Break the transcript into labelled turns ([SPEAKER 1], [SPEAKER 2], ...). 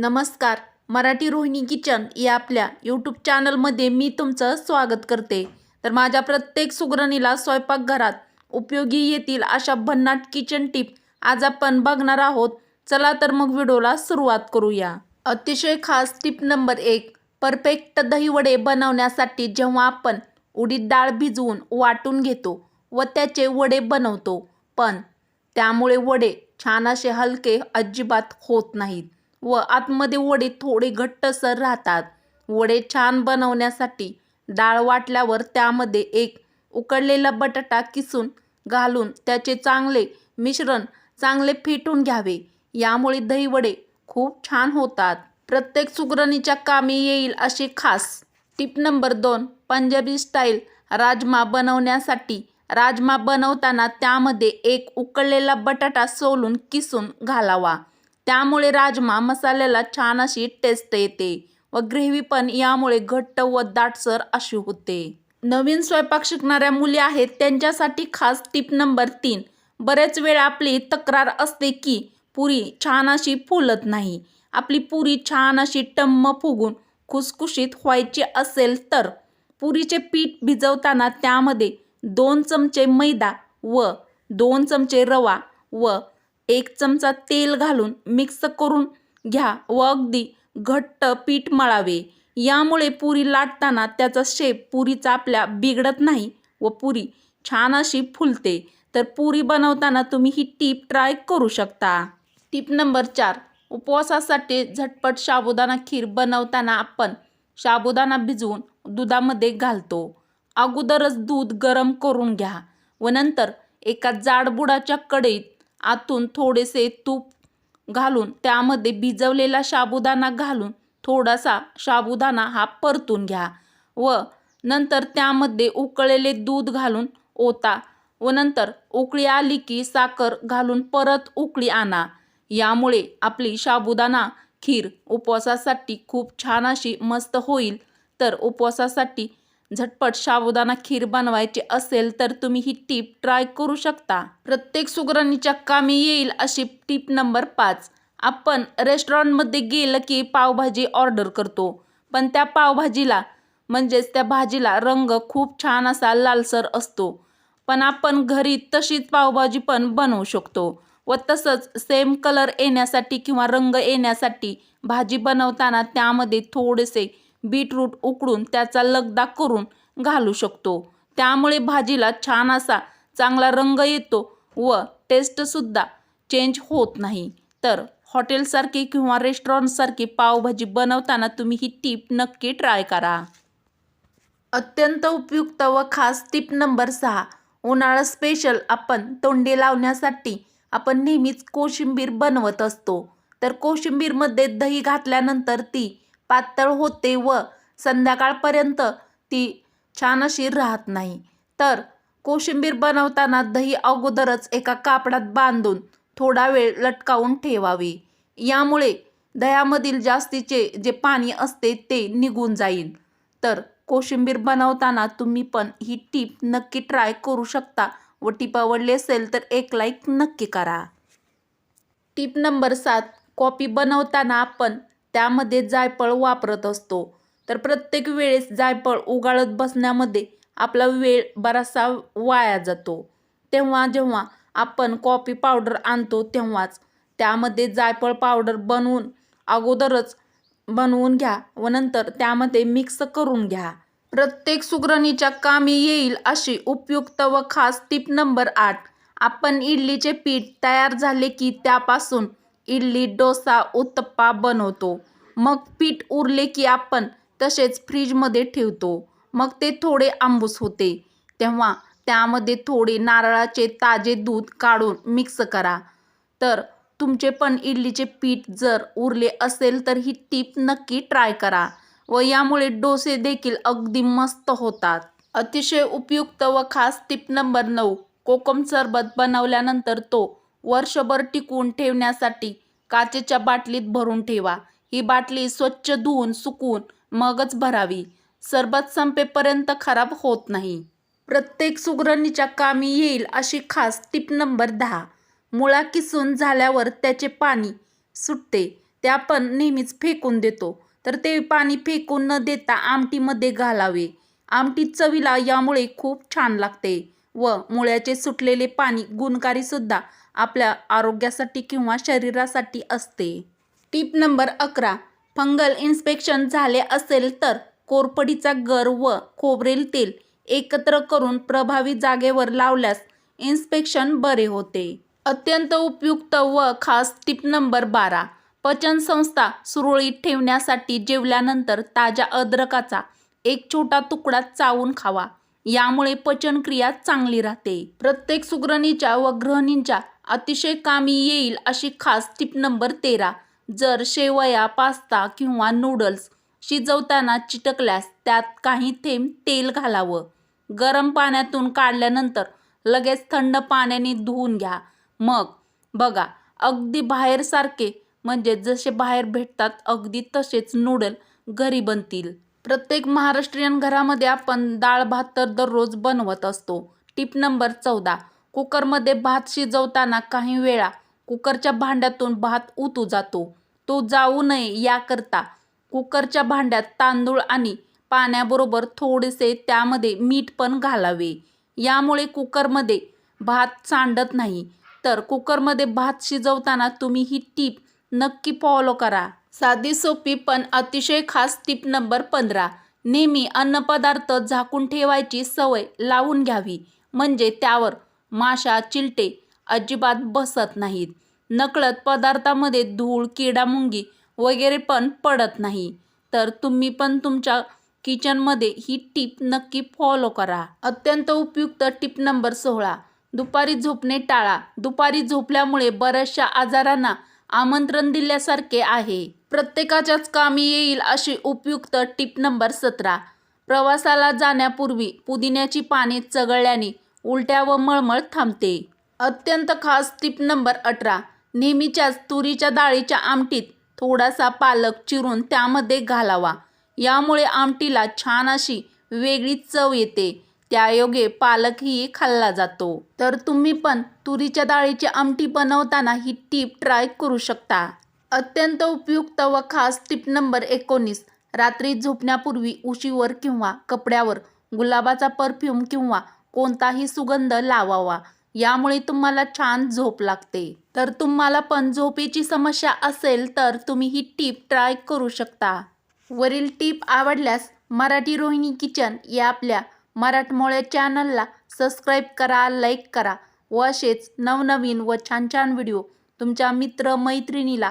[SPEAKER 1] नमस्कार. मराठी रोहिणी किचन या आपल्या यूट्यूब चॅनलमध्ये मी तुमचं स्वागत करते. तर माझ्या प्रत्येक सुगरणीला स्वयंपाकघरात उपयोगी येतील अशा भन्नाट किचन टिप आज आपण बघणार आहोत. चला तर मग व्हिडिओला सुरुवात करूया. अतिशय खास टिप नंबर एक परफेक्ट दहीवडे बनवण्यासाठी जेव्हा आपण उडीद डाळ भिजवून वाटून घेतो व त्याचे वडे बनवतो पण त्यामुळे वडे छान असे हलके अजिबात होत नाहीत. व आतमध्ये वडे थोडे घट्टसर राहतात. वडे छान बनवण्यासाठी डाळ वाटल्यावर त्यामध्ये एक उकडलेला बटाटा किसून घालून त्याचे चांगले मिश्रण चांगले फेटून घ्यावे. यामुळे दहीवडे खूप छान होतात. प्रत्येक सुगरणीच्या कामी येईल अशी खास टिप नंबर दोन पंजाबी स्टाईल राजमा बनवण्यासाठी. राजमा बनवताना त्यामध्ये एक उकळलेला बटाटा सोलून किसून घालावा. त्यामुळे राजमा मसाल्याला छान अशी टेस्ट येते व ग्रेव्ही पण यामुळे घट्ट व दाटसर अशी होते. नवीन स्वयंपाक शिकणाऱ्या मुली आहेत त्यांच्यासाठी खास टिप नंबर तीन. बरेच वेळा आपली तक्रार असते की पुरी छान अशी फुलत नाही. आपली पुरी छान अशी टम्म फुगून खुसखुशीत व्हायची असेल तर पुरीचे पीठ भिजवताना त्यामध्ये दोन चमचे मैदा व दोन चमचे रवा व एक चमचा तेल घालून मिक्स करून घ्या व अगदी घट्ट पीठ मळावे. यामुळे पुरी लाटताना त्याचा शेप पुरीचा आपल्या बिघडत नाही व पुरी छान अशी फुलते. तर पुरी बनवताना तुम्ही ही टीप ट्राय करू शकता. टीप नंबर चार. उपवासासाठी झटपट साबुदाणा खीर बनवताना आपण साबुदाणा भिजवून दुधामध्ये घालतो. अगोदरच दूध गरम करून घ्या व नंतर एका जाडबुडाच्या कढईत आतून थोडेसे तूप घालून त्यामध्ये भिजवलेला साबुदाणा घालून थोडासा साबुदाणा हा परतून घ्या व नंतर त्यामध्ये उकळलेले दूध घालून ओता व नंतर उकळी आली की साखर घालून परत उकळी आणा. यामुळे आपली साबुदाणा खीर उपवासासाठी खूप छान अशी मस्त होईल. तर उपवासासाठी झटपट साबुदाणा खीर बनवायची असेल तर तुम्ही ही टीप ट्राय करू शकता. प्रत्येक सुगरणीच्या कामी येईल अशी टीप नंबर पाच. आपण रेस्टॉरंटमध्ये गेलं की पावभाजी ऑर्डर करतो. पण त्या पावभाजीला म्हणजेच त्या भाजीला रंग खूप छान असा लालसर असतो. पण आपण घरी तशीच पावभाजी पण बनवू शकतो व तसंच सेम कलर येण्यासाठी किंवा रंग येण्यासाठी भाजी बनवताना त्यामध्ये थोडेसे बीटरूट उकडून त्याचा लगदा करून घालू शकतो. त्यामुळे भाजीला छान असा चांगला रंग येतो व टेस्टसुद्धा चेंज होत नाही. तर हॉटेलसारखी किंवा रेस्टॉरंटसारखी पावभाजी बनवताना तुम्ही ही टीप नक्की ट्राय करा. अत्यंत उपयुक्त व खास टिप नंबर सहा. उन्हाळा स्पेशल आपण तोंडी लावण्यासाठी आपण नेहमीच कोशिंबीर बनवत असतो. तर कोशिंबीरमध्ये दही घातल्यानंतर ती पातळ होते व संध्याकाळपर्यंत ती छान अशी राहत नाही. तर कोशिंबीर बनवताना दही अगोदरच एका कापडात बांधून थोडा वेळ लटकावून ठेवावे. यामुळे दह्यामधील जास्तीचे जे पाणी असते ते निघून जाईल. तर कोशिंबीर बनवताना तुम्ही पण ही टीप नक्की ट्राय करू शकता व टीप आवडली असेल तर एक लाईक नक्की करा. टीप नंबर सात कॉपी बनवताना आपण त्यामध्ये जायफळ वापरत असतो. तर प्रत्येक वेळेस जायफळ उगाळत बसण्यामध्ये आपला वेळ बराचसा वाया जातो. तेव्हा जेव्हा आपण कॉफी पावडर आणतो तेव्हाच त्यामध्ये जायफळ पावडर बनवून अगोदरच बनवून घ्या व नंतर त्यामध्ये मिक्स करून घ्या. प्रत्येक सुगरणीच्या कामी येईल अशी उपयुक्त व खास टिप नंबर आठ. आपण इडलीचे पीठ तयार झाले की त्यापासून इडली डोसा उत्तप्पा बनवतो. मग पीठ उरले की आपण तसेच फ्रीजमध्ये ठेवतो. मग ते थोडे आंबूस होते. तेव्हा त्यामध्ये थोडे नारळाचे ताजे दूध काढून मिक्स करा. तर तुमचे पण इडलीचे पीठ जर उरले असेल तर ही टीप नक्की ट्राय करा व यामुळे डोसे देखील अगदी मस्त होतात. अतिशय उपयुक्त व खास टिप नंबर नऊ कोकम सरबत बनवल्यानंतर तो वर्षभर टिकून ठेवण्यासाठी काचेच्या बाटलीत भरून ठेवा. ही बाटली स्वच्छ धुवून सुकून मगच भरावी. सरबत संपेपर्यंत खराब होत नाही. प्रत्येक सुगरणीच्या कामी येईल अशी खास टिप नंबर दहा. मुळा किसून झाल्यावर त्याचे पाणी सुटते. ते आपण नेहमीच फेकून देतो. तर ते पाणी फेकून न देता आमटीमध्ये घालावे. आमटी चवीला यामुळे खूप छान लागते. व मुळ्याचे सुटलेले पाणी गुणकारी सुद्धा आपल्या आरोग्यासाठी किंवा शरीरासाठी असते. टीप नंबर अकरा. फंगल इन्स्पेक्शन झाले असेल तर कोरपडीचा गर व खोबरेल तेल एकत्र करून प्रभावी जागेवर लावल्यास इन्स्पेक्शन बरे होते. अत्यंत उपयुक्त व खास टिप नंबर बारा. पचनसंस्था सुरळीत ठेवण्यासाठी जेवल्यानंतर ताज्या अद्रकाचा एक छोटा तुकडा चावून खावा. यामुळे पचनक्रिया चांगली राहते. प्रत्येक सुग्रणीच्या व ग्रहणींच्या अतिशय कामी येईल अशी खास टिप नंबर तेरा. जर शेवया पास्ता किंवा नूडल्स शिजवताना चिटकल्यास त्यात काही थेंब तेल घालावं. गरम पाण्यातून काढल्यानंतर लगेच थंड पाण्याने धुवून घ्या. मग बघा अगदी बाहेरसारखे म्हणजे जसे बाहेर भेटतात अगदी तसेच नूडल घरी बनतील. प्रत्येक महाराष्ट्रीयन घरामध्ये आपण डाळ भात तर दररोज बनवत असतो. टिप नंबर चौदा. कुकरमध्ये भात शिजवताना काही वेळा कुकरच्या भांड्यातून भात उतू जातो. तो जाऊ नये याकरता कुकरच्या भांड्यात तांदूळ आणि पाण्याबरोबर थोडेसे त्यामध्ये मीठ पण घालावे. यामुळे कुकरमध्ये भात सांडत नाही. तर कुकरमध्ये भात शिजवताना तुम्ही ही टीप नक्की फॉलो करा. साधी सोपी पण अतिशय खास टीप नंबर पंधरा. नेहमी अन्नपदार्थ झाकून ठेवायची सवय लावून घ्यावी. म्हणजे त्यावर माशा चिलटे अजिबात बसत नाहीत. नकळत पदार्थामध्ये धूळ किडामुंगी वगैरे पण पडत नाही. तर तुम्ही पण तुमच्या किचनमध्ये ही टीप नक्की फॉलो करा. अत्यंत उपयुक्त टीप नंबर सोळा. दुपारी झोपणे टाळा. दुपारी झोपल्यामुळे बऱ्याचशा आजारांना आमंत्रण दिल्यासारखे आहे. प्रत्येकाच्याच कामी येईल अशी उपयुक्त टीप नंबर सतरा. प्रवासाला जाण्यापूर्वी पुदिन्याची पाने चघळल्याने उलट्या व मळमळ थांबते. अत्यंत खास टिप नंबर अठरा. नेहमीच्याच तुरीच्या डाळीच्या आमटीत थोडासा पालक चिरून त्यामध्ये घालावा. यामुळे आमटीला छान अशी वेगळी चव येते. त्यायोगे पालकही खाल्ला जातो. तर तुम्ही पण तुरीच्या डाळीची आमटी बनवताना ही टीप ट्राय करू शकता. अत्यंत उपयुक्त व खास टिप नंबर एकोणीस. रात्री झोपण्यापूर्वी उशीवर किंवा कपड्यावर गुलाबाचा परफ्यूम किंवा कोणताही सुगंध लावावा. यामुळे तुम्हाला छान झोप लागते. तर तुम्हाला पण झोपेची समस्या असेल तर तुम्ही ही टीप ट्राय करू शकता. वरील टीप आवडल्यास मराठी रोहिणी किचन या आपल्या मराठमोळ्या चॅनलला सबस्क्राईब करा लाईक करा व असेच नवनवीन व छान छान व्हिडिओ तुमच्या मित्र मैत्रिणीला